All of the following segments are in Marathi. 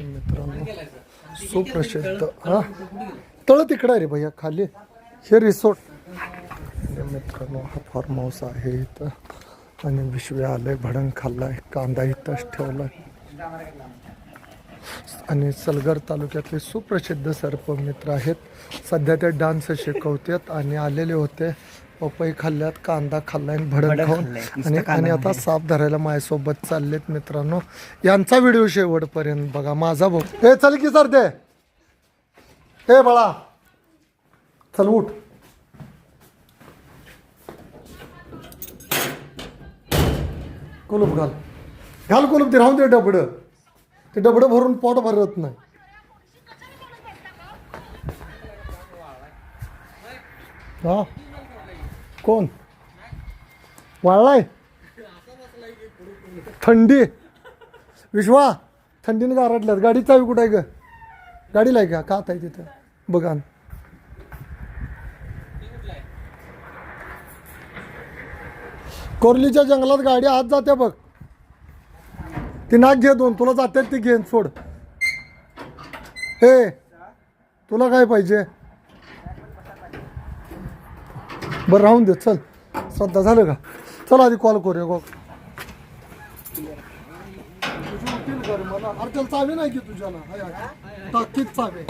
मित्रांनो सुप्रसिद्ध हा? तळ तिकडं रे भैया खाली. हे रिसोर्ट मित्रांनो हा फार्म हाऊस आहे इथं. आणि विश्वे आलंय भडंग खाल्लाय कांदा इथंच ठेवलाय. आणि सलगर तालुक्यातले सुप्रसिद्ध सर्पमित्र आहेत. सध्या ते डान्स शिकवतात आणि आलेले होते. पपई खाल्ल्यात कांदा खाल्लाय आणि भडंग खाऊन खाल्लंय. नुसतं आणि कांदा आणि आता खाल्लाय. साप धरायला माझ्यासोबत चाललेत मित्रांनो. यांचा व्हिडिओ शेवटपर्यंत बघा माझा भाऊ. हे चल की सर ते हे बाळा. चल उठ. कुलूप घाल. घाल कुलूप ते राहून दे डबडं. ते डबडं भरून पोट भरत नाही. हा? कोण? वाळलाय? थंडी. विश्वा थंडीने गारटल्यात गाडी चावी कुठं आहे ग? गाडीला आहे का? का आहे तिथं? बघा कोरलीच्या जंगलात गाडी आत जाते बघ. ती नाक घे दोन. तुला जाते ती घेन सोड. हे तुला काय पाहिजे? बरं राहून दे चल. श्रद्धा झालं का? चल आधी कॉल करूया गो अरे त्याला चावी नाही की तुझ्या ना टाकीत चावी.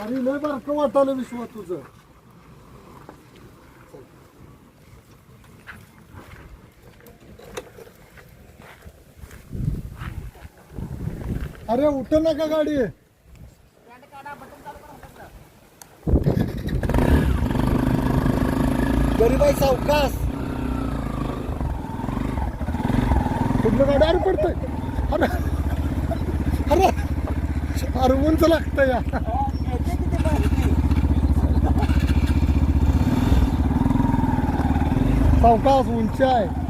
अरे लय बारकं वाटायला विश्वास तुझं. अरे उठ का गाडी. गरीबाई सावकास कुठलं गाडी? अरे पडतंय. अरे. अरे. अरे उंच लागतं या. सावकास उंच आहे.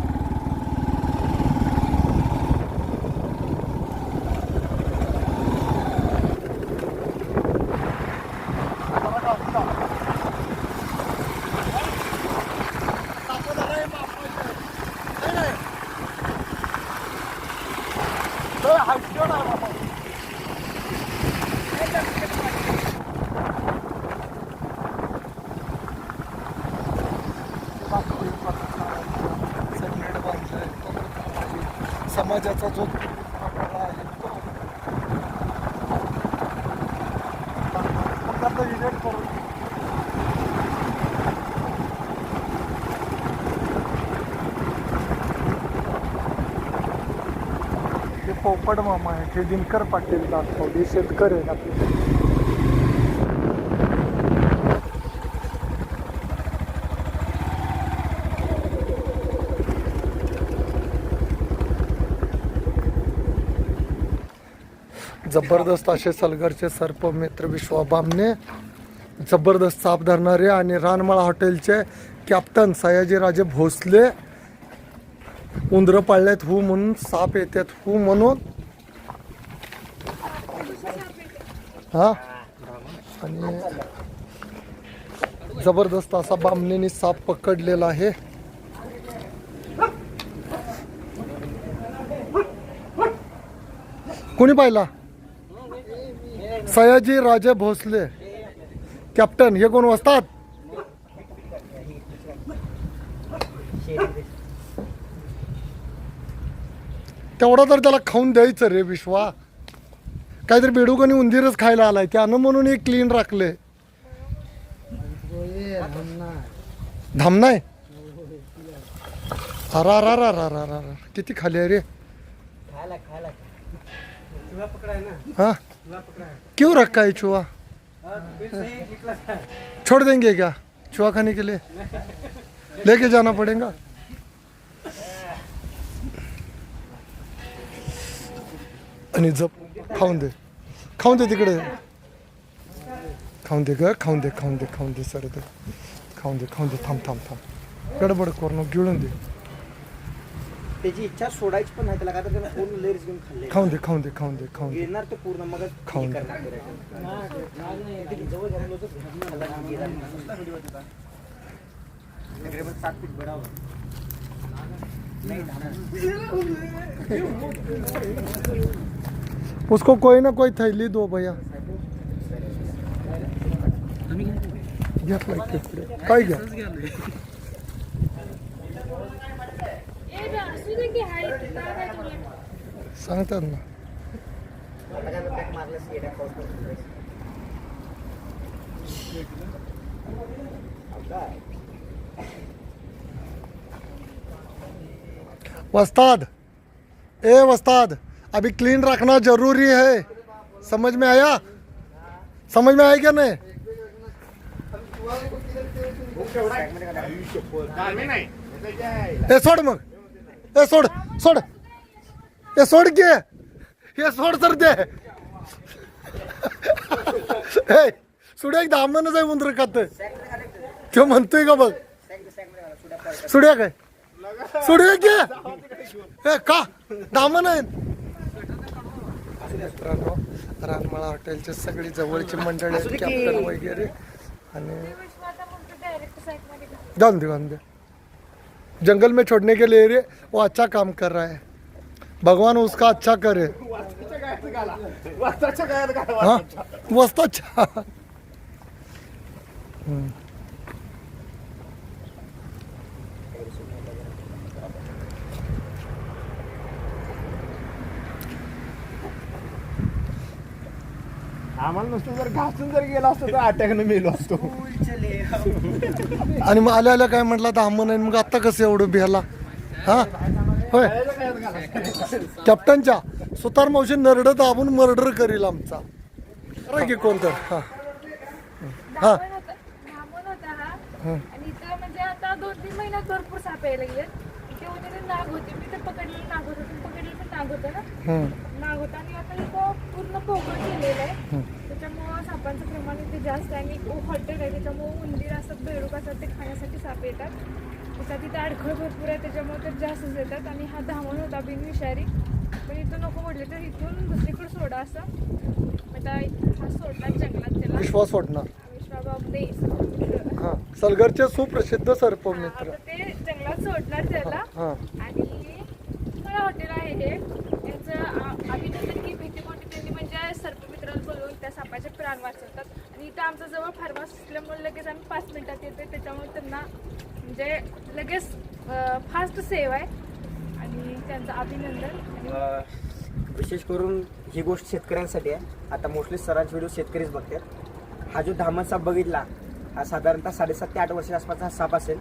समाजाचा जो प्रकार आहे तो आता करून पोपट मामा आहे हे दिनकर पाटील दाखवली शेतकरी आहेत. आपले जबरदस्त असे सलगरचे सर्प मित्र विश्वाबामने जबरदस्त साप धरणारे आणि रानमाळा हॉटेलचे कॅप्टन सयाजीराजे भोसले उंदरं पाळल्यात हू म्हणून साप येतात हू म्हणून. हा? आणि जबरदस्त असा बामणीने साप पकडलेला आहे. कोणी पाहिला? सयाजी राजे भोसले. कॅप्टन हे कोण वाजतात? तेवढा तर त्याला खाऊन द्यायचं रे विश्वा. काहीतरी बेडूक आणि उंदीरच खायला आलाय. त्यानं म्हणून हे क्लीन राखले. धामनाय अरा रा रा रा रा रा रा. किती खाली आहे रे. खायला खायला. है? क्यों रखा है चूहा? छोड़ देंगे क्या? चूहा खाने के लिए? लेके जाना पड़ेगा? आणि जप खाऊन दे। खाऊन दे तिकडे। खाऊन दे ग खाऊन दे खाऊन दे खाऊन दे सर दे। खाऊन दे खाऊन दे थांब थांब थांब। गडबड करून नको गिळून दे। त्याची इच्छा सोडायची पण नाही. त्याला का तर त्यानं पूर्ण लेअर्स घेऊन खाल्ले खाऊन दे खाऊन दे खाऊन दे खाऊन दे. घेणार ते पूर्ण मग खाऊन करणार. तकरीबन सात फीट. उसको कोई ना कोई थैली दो भैया। घेतला. काय घ्या ए बा, असू दे की हाय इथे, काय नाही तुला. सांगतात ना वस्ताद। ए वस्ताद अभी क्लीन रखना ज़रूरी है। समझ में आया? समझ में आया क्या नहीं? ए सोड मग। ए सोड सोड. ए सोड घे हे सोड तर दे. ए सुड्या एक दामनच आहे उंदर खात तो म्हणतोय का बघ? सुड्या काय? सुड्या घे ए का? दामन आहे मित्रांनो रानमाळा हॉटेलचे सगळी जवळची मंडळी आहेत कॅप्टन वगैरे. आणि. जान दे जान दे. जंगल में छोड़ने के लिए वो अच्छा काम कर रहा है। भगवान उसका अच्छा करे। हाँ मस्त अच्छा। आम्हाला नुसतं जर घासून जर गेला असतो तर अटॅकनं मेलो असतो. आणि मग आल्या आल्या काय म्हटलं दामन आहे मग आता कसं एवढं भियाला हा? होय. कॅप्टनच्या सुतार मावशी नरड दाबून मर्डर करील आमचा. अरे की कोणतं हा. हा. हा. आणि इथं म्हणजे आता दोन तीन महिन्यात भरपूर साप यायला लागले ते नाग होते. मी ते पकडलेलं नाग होतं. ते पकडलेलं पण नाग होतं ना. नाग होता. आणि आता इथं पूर्ण पोकळ केलेलं आहे. त्याच्यामुळं सापांचं प्रमाण इथे जास्त आहे. आणि हॉटेल आहे. त्याच्यामुळं उंदीर असं बेडूक असतात ते खाण्यासाठी साप येतात. त्याच्यात तिथे अडखळ भरपूर आहे. त्याच्यामुळे ते जास्तच येतात. आणि हा धामण होता बिनविषारी पण इथं नको म्हटले तर इथून दुसरीकडे सोडा असं. आता हा सोडणार जंगलात त्याला. विश्वास सोडणार विश्वाबाबदे हा. सलगरचे सुप्रसिद्ध सर्पमित्र आता ते सोडणार त्याला. आणि मला हॉटेल आहे हे. याचं अभिनंदन की मोठी त्यांनी म्हणजे सर्पमित्राला बोलवून त्या सापाचे प्राण वाचवतात. आणि इथं आमचं जवळ फार्मस असल्यामुळे लगेच आम्ही पाच मिनिटात येतो त्याच्यामुळे त्यांना म्हणजे लगेच फास्ट सेव आहे. आणि त्यांचं अभिनंदन. विशेष करून ही गोष्ट शेतकऱ्यांसाठी आहे. आता मोस्टली सरांचे व्हिडिओ शेतकरीच बघतात. हा जो धामण साप बघितला हा साधारणतः साडेसात ते आठ वर्षाच्या आसपासचा हा साप असेल.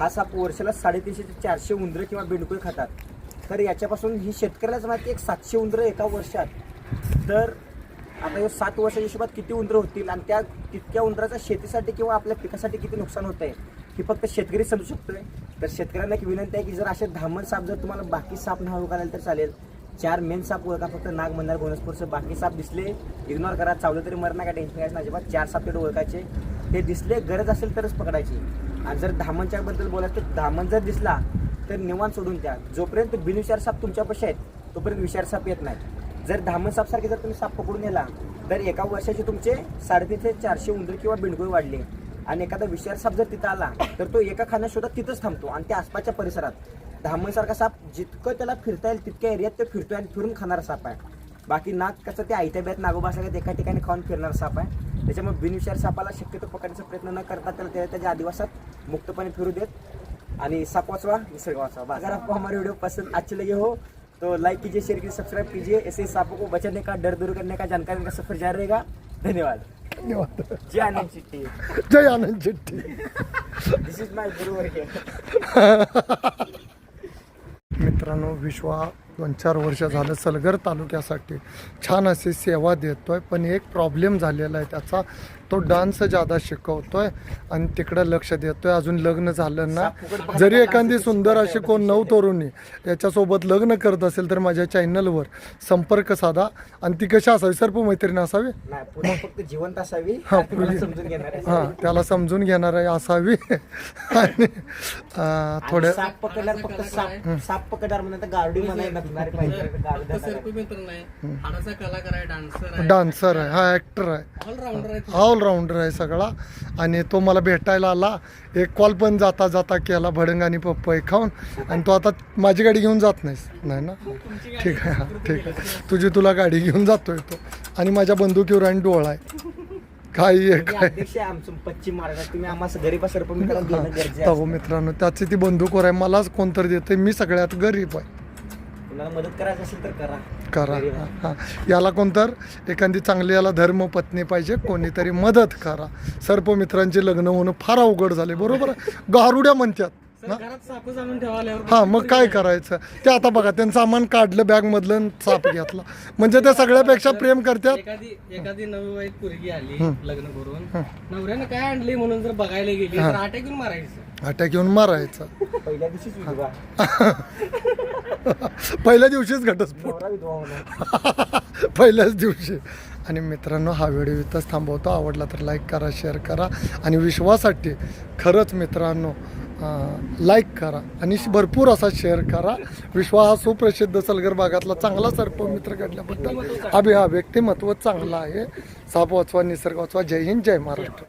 हा साप वर्षाला साडेतीनशे ते चारशे उंदरं किंवा बेंडकुळे खातात. तर याच्यापासून ही शेतकऱ्यालाच माहिती एक सातशे उंदरं एका वर्षात. तर आता हे सात वर्षाच्या हिशोबात किती उंदरं होतील आणि त्या तितक्या उंदराचा शेतीसाठी किंवा आपल्या पिकासाठी किती नुकसान होत आहे हे फक्त शेतकरी समजू आहे तर शेतकऱ्यांना एक विनंती आहे की जर असे धामण साप जर तुम्हाला बाकी साप नाव करायला तर चालेल. चार मेन साप ओळखा फक्त नाग मंदार गोनसपूरचं बाकी साप दिसले इग्नोर करा चावलं तरी मर काय टेन्शन घ्यायचं अजिबात. चार साप तेवढे ओळखायचे. ते दिसले गरज असेल तरच पकडायची. आणि जर धामनच्या बद्दल बोलायचं तर धामण जर दिसला तर निवान सोडून द्या. जोपर्यंत बिनविचार साप तुमच्यापाशी आहेत तोपर्यंत विचार साप येत नाही. जर धामण सापसारखे जर तुम्ही साप पकडून नेला तर एका वर्षाचे तुमचे साडेतीनशे चारशे उंदर किंवा बिंडकुळे वाढले. आणि एखादा विषार साप जर तिथं आला तर तो एका खाण्यात शोधात तिथंच थांबतो आणि त्या आसपासच्या परिसरात. धामणसारखा साप जितकं त्याला फिरता येईल तितक्या एरियात ते फिरतोय आणि फिरून खाणारा साप आहे. बाकी नाग कसं ते आयत्याब्यात ब्यात एका ठिकाणी खाऊन फिरणारा साप आहे. त्याच्यामुळे बिनविषार सापाला शक्यतो पकडण्याचा प्रयत्न न करता त्याला त्या- त्याच्या आदिवासात मुक्तपणे फिरू देत. आणि साप वाचवा निसर्ग वाचवा. अगर आपको हमारे वीडियो पसंद अच्छे लगे हो तो लाइक कीजिए शेयर कीजिए सब्सक्राइब कीजिए. ऐसे सांपों को बचाने का डर दूर करने का जानकारी का सफर जारी रहेगा. धन्यवाद. धन्यवाद. जय आनंद चिट्टी जय आनंद शेट्टी. दिस इज माय गुरु. मित्रांनो विश्वा दोन चार वर्ष झालं सलगर तालुक्यासाठी छान अशी सेवा देतोय पण एक प्रॉब्लेम झालेला आहे त्याचा. तो डान्स जादा शिकवतोय आणि तिकडं लक्ष देतोय. अजून लग्न झालं ना जरी एखादी सुंदर अशी कोण नऊ तरुणी याच्यासोबत लग्न करत असेल तर माझ्या चॅनलवर संपर्क साधा आणि ती कशी असावी? सर्प मैत्रीण असावी? नाही पुढे फक्त जिवंत असावी हा, आहे. हां त्याला समजून घेणार आहे असावी. आणि थोड्या साप पकडल्यावर फक्त साप म्हणजे गार्डी म्हणाय धरणारे पाहिजे गावी फक्त धरणारे. सर्प मित्र नाही. हाडाचा कलाकार आहे डान्सर आहे. डान्सर आहे हा ॲक्टर आहे. ऑलराऊंडर आहे ऑलराऊंडर आहे सगळा. आणि तो मला भेटायला आला. एक कॉल पण जाता जाता केला भडंग आणि पपई खाऊन. आणि तो आता माझी गाडी घेऊन जात नाहीस. नाही ना? ठीक आहे हा ठीक आहे. तुझी तुला गाडी घेऊन जातोय तो. आणि माझ्या बंदुकीवर आणि डोळा आहे. काही आहे तुम्ही काय अध्यक्ष आहे आमचं पश्चिम महाराष्ट्रात. तुम्ही आम्हाला गरीब सर्प मित्रांना देणं गरजेचं हो आहे मित्रांनो त्याची ती बंदूकवर आहे. मलाच कोणतरी देते मी सगळ्यात गरीब आहे. तुम्हाला मदत करायची असेल तर करा. करा. हां याला कोणतर एखादी चांगली याला धर्मपत्नी पाहिजे कोणीतरी मदत करा. सर्पमित्रांचे लग्न होणं फार अवघड झाले बरोबर? आहे? गारुड्या म्हणतात सर घरात सापच आणून ठेवाल्यावर हा मग काय करायचं? ते आता बघा त्यांचं सामान काढलं बॅग मधलं आणि साप घेतला. म्हणजे ते सगळ्यापेक्षा प्रेम करतात? एखादी एखादी नवी पोरगी आली लग्न करून. नवऱ्यानं काय आणली म्हणून जर बघायला गेली तर येऊन मारायचं. अटॅक येऊन मारायचं. पहिल्या दिवशीच विधवा पहिल्या दिवशीच घटस्फोट. नवरा विधवा होणार. पहिल्याच दिवशी. आणि मित्रांनो हा व्हिडिओ इथंच थांबवतो. आवडला तर लाईक करा शेअर करा. आणि विश्वासाठी खरंच मित्रांनो लाईक करा. आणि भरपूर असा शेअर करा. विश्वा हा सुप्रसिद्ध सलगर भागातला चांगला सर्प मित्र काढल्याबद्दल अभि हा व्यक्तिमत्व चांगला आहे. साप वाचवा निसर्ग वाचवा. जय हिंद जय महाराष्ट्र.